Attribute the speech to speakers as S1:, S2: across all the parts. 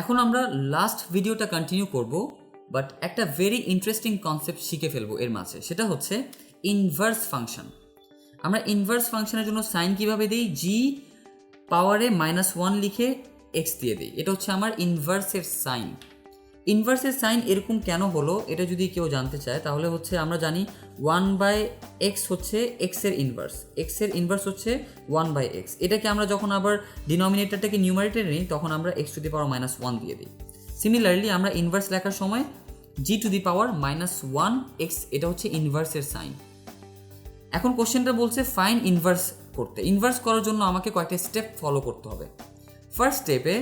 S1: এখন আমরা লাস্ট ভিডিওটা কন্টিনিউ করব বাট একটা ভেরি ইন্টারেস্টিং কনসেপ্ট শিখে ফেলব এর মাঝে, সেটা হচ্ছে ইনভার্স ফাংশন আমরা ইনভার্স ফাংশনের জন্য সাইন কীভাবে দিই? জি পাওয়ারে মাইনাস ওয়ান লিখে এক্স দিয়ে দিই। এটা হচ্ছে আমার ইনভার্সের সাইন ইনভার্সের সাইন এরকম কেন হলো, এটা যদি কেউ জানতে চায়, তাহলে হচ্ছে আমরা জানি ওয়ান বাই এক্স হচ্ছে এক্সের ইনভার্স এক্সের ইনভার্স হচ্ছে ওয়ান বাই এক্স এটাকে আমরা যখন আবার ডিনোমিনেটরটাকে নিউমারেটারে নিই, তখন আমরা x to the power minus one দিয়ে দিই। সিমিলারলি আমরা ইনভার্স লেখার সময় g to the power minus one x এটা হচ্ছে ইনভার্সের সাইন এখন কোশ্চেনটা বলছে ফাইন ইনভার্স করতে। ইনভার্স করার জন্য আমাকে কয়েকটা স্টেপ ফলো করতে হবে। ফার্স্ট স্টেপে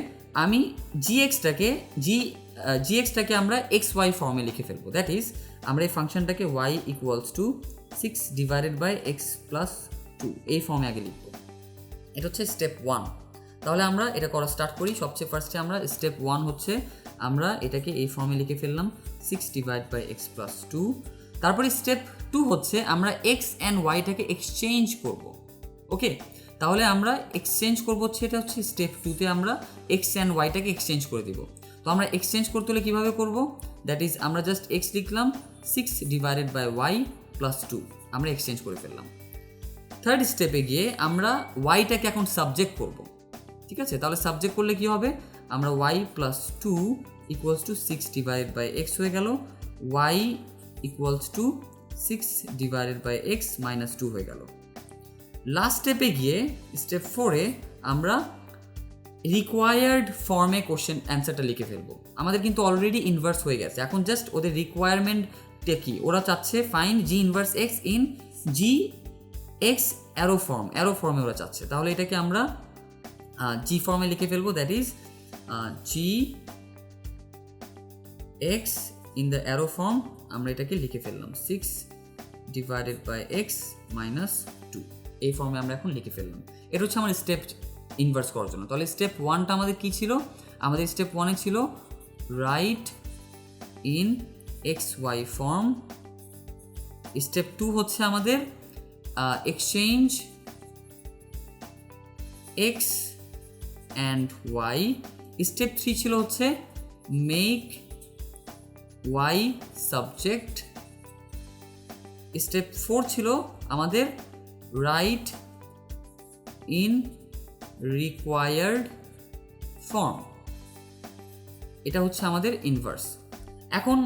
S1: আমি জি এক্সটাকে জি জি এক্সটাকে আমরা এক্স ওয়াই ফর্মে লিখে ফেলব। দ্যাট ইজ আমরা এই ফাংশনটাকে y equals to six divided by x plus two এই ফর্মে আগে লিখব। এটা হচ্ছে স্টেপ ওয়ান তাহলে আমরা এটা করা স্টার্ট করি। সবচেয়ে ফার্স্টে আমরা স্টেপ ওয়ান হচ্ছে আমরা এটাকে এই ফর্মে লিখে ফেললাম six divide by x plus two তারপরে স্টেপ টু হচ্ছে আমরা এক্স অ্যান্ড ওয়াইটাকে এক্সচেঞ্জ করব। ওকে তাহলে আমরা এক্সচেঞ্জ করব হচ্ছে, এটা হচ্ছে স্টেপ টুতে আমরা এক্স অ্যান্ড ওয়াইটাকে এক্সচেঞ্জ করে দিব। তো আমরা এক্সচেঞ্জ করতে হলে কীভাবে করব? দ্যাট ইজ আমরা জাস্ট এক্স লিখলাম six divided by y plus two আমরা এক্সচেঞ্জ করে ফেললাম। থার্ড স্টেপে গিয়ে আমরা ওয়াইটাকে এখন সাবজেক্ট করব। ঠিক আছে? তাহলে সাবজেক্ট করলে কি হবে? আমরা y plus two equals to six divided by x হয়ে গেল। Y equals to six divided by x minus two হয়ে গেল। লাস্ট স্টেপে গিয়ে স্টেপ ফোরে আমরা রিকোয়ার্ড ফর্মে কোশ্চেন অ্যান্সারটা লিখে ফেলব। আমাদের কিন্তু অলরেডি ইনভার্স হয়ে গেছে। এখন জাস্ট ওদের রিকোয়ারমেন্টটা কি? ওরা চাচ্ছে find g inverse x in g x arrow form arrow ফর্মে ওরা চাচ্ছে। তাহলে এটাকে আমরা জি ফর্মে লিখে ফেলব। That is g x in the arrow form আমরা এটাকে লিখে ফেললাম। Six divided by x minus two এই ফর্মে আমরা এখন লিখে ফেললাম। এটা হচ্ছে আমার স্টেপ ইনভার্স করার জন্য। তাহলে স্টেপ ওয়ানটা আমাদের কী ছিল? আমাদের স্টেপ ওয়ানে ছিল write in x y form step two হচ্ছে আমাদের exchange x and y step three ছিল হচ্ছে make y subject step four ছিল আমাদের রাইট ইন রিকোয়ার্ড ফর্ম এটা হচ্ছে আমাদের ইনভার্স এখন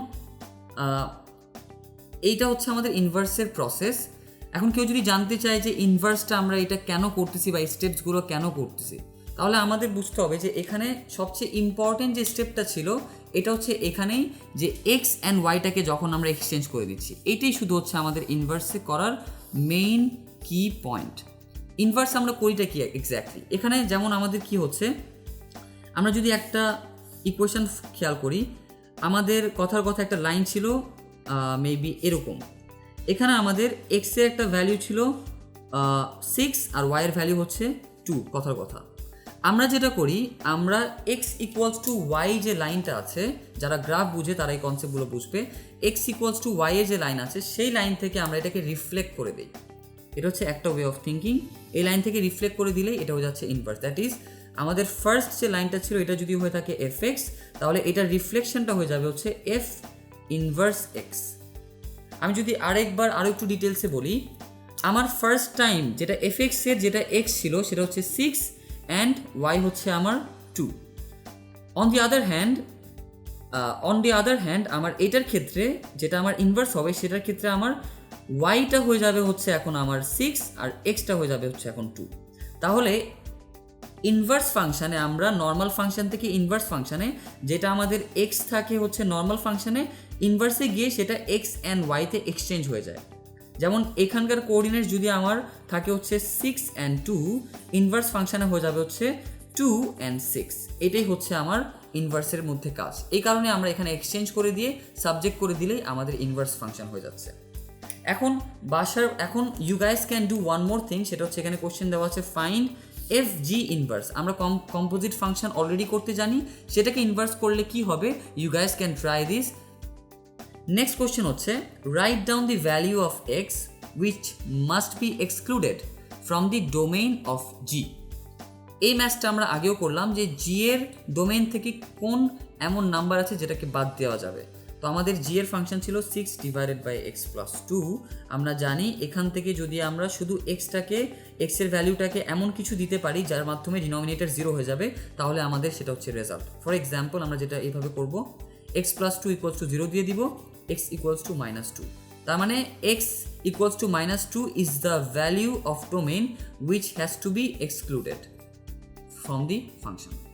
S1: এইটা হচ্ছে আমাদের ইনভার্সের প্রসেস এখন কেউ যদি জানতে চায় যে ইনভার্সটা আমরা এটা কেন করতেছি বা স্টেপসগুলো কেন করতেছি, তাহলে আমাদের বুঝতে হবে যে এখানে সবচেয়ে ইম্পর্টেন্ট যে স্টেপটা ছিল, এটা হচ্ছে এখানেই যে এক্স অ্যান্ড ওয়াইটাকে যখন আমরা এক্সচেঞ্জ করে দিচ্ছি। এটাই শুধু হচ্ছে আমাদের ইনভার্সে করার মেইন কি পয়েন্ট ইনভার্স আমরা করিটা কি এক্স্যাক্টলি এখানে যেমন আমাদের কি হচ্ছে, আমরা যদি একটা ইকুয়েশন খেয়াল করি, আমাদের কথার কথা একটা লাইন ছিল মেবি এরকম। এখানে আমাদের এক্সের একটা ভ্যালু ছিল সিক্স আর ওয়াইয়ের ভ্যালু হচ্ছে টু কথার কথা। আমরা যেটা করি, আমরা এক্স ইকুয়ালস টু ওয়াই যে লাইনটা আছে, যারা গ্রাফ বুঝে তারা এই কনসেপ্টগুলো বুঝবে এক্স ইকুয়ালস টু ওয়াই এর যে লাইন আছে, সেই লাইন থেকে আমরা এটাকে রিফ্লেক্ট করে দিই। এটা হচ্ছে একটা ওয়ে অফ থিঙ্কিং এই লাইন থেকে রিফ্লেক্ট করে দিলেই এটা হয়ে যাচ্ছে ইনভার্স দ্যাট ইজ আমাদের ফার্স্ট যে লাইনটা ছিল, এটা যদি হয়ে থাকে এফ এক্স তাহলে এটার রিফ্লেকশনটা হয়ে যাবে হচ্ছে এফ ইনভার্স এক্স আমি যদি আরেকবার আরও একটু ডিটেলসে বলি, আমার ফার্স্ট টাইম যেটা এফ এক্সের যেটা এক্স ছিল, সেটা হচ্ছে সিক্স অ্যান্ড ওয়াই হচ্ছে আমার two on the other hand on the other hand আমার এটার ক্ষেত্রে যেটা আমার ইনভার্স হবে, সেটার ক্ষেত্রে আমার ওয়াইটা হয়ে যাবে হচ্ছে এখন আমার সিক্স আর এক্সটা হয়ে যাবে হচ্ছে এখন টু তাহলে ইনভার্স ফাংশানে আমরা নর্মাল ফাংশন থেকে ইনভার্স ফাংশানে যেটা আমাদের এক্স থাকে হচ্ছে নর্মাল ফাংশানে ইনভার্সে গিয়ে সেটা এক্স অ্যান্ড ওয়াইতে এক্সচেঞ্জ হয়ে যায়। যেমন এখানকার কোঅর্ডিনেট যদি আমার থাকে হচ্ছে সিক্স অ্যান্ড টু ইনভার্স ফাংশানে হয়ে যাবে হচ্ছে টু অ্যান্ড সিক্স এটাই হচ্ছে আমার ইনভার্সের মধ্যে কাজ। এই কারণে আমরা এখানে এক্সচেঞ্জ করে দিয়ে সাবজেক্ট করে দিলেই আমাদের ইনভার্স ফাংশন হয়ে যাচ্ছে। এখন বাসার, এখন you guys can do one more thing সেটা হচ্ছে এখানে কোশ্চেন দেওয়া আছে ফাইন্ড এফ জি ইনভার্স আমরা কম কম্পোজিট ফাংশন অলরেডি করতে জানি, সেটাকে ইনভার্স করলে কি হবে? You guys can try this next question হচ্ছে write down the value of x which must be excluded from the domain of g এই ম্যাচটা আমরা আগেও করলাম যে জি এর ডোমেন থেকে কোন এমন নাম্বার আছে যেটাকে বাদ দেওয়া যাবে। তো আমাদের জি এর ফাংশন ছিল six divided by x plus two আমরা জানি এখান থেকে যদি আমরা শুধু এক্সটাকে এক্সের ভ্যালুটাকে এমন কিছু দিতে পারি, যার মাধ্যমে ডিনোমিনেটার জিরো হয়ে যাবে, তাহলে আমাদের সেটা হচ্ছে রেজাল্ট ফর এক্সাম্পল আমরা যেটা এইভাবে করব x plus two equals to zero দিয়ে দিব x equals to minus two তার মানে x equals to minus two is the value of domain which has to be excluded from the function.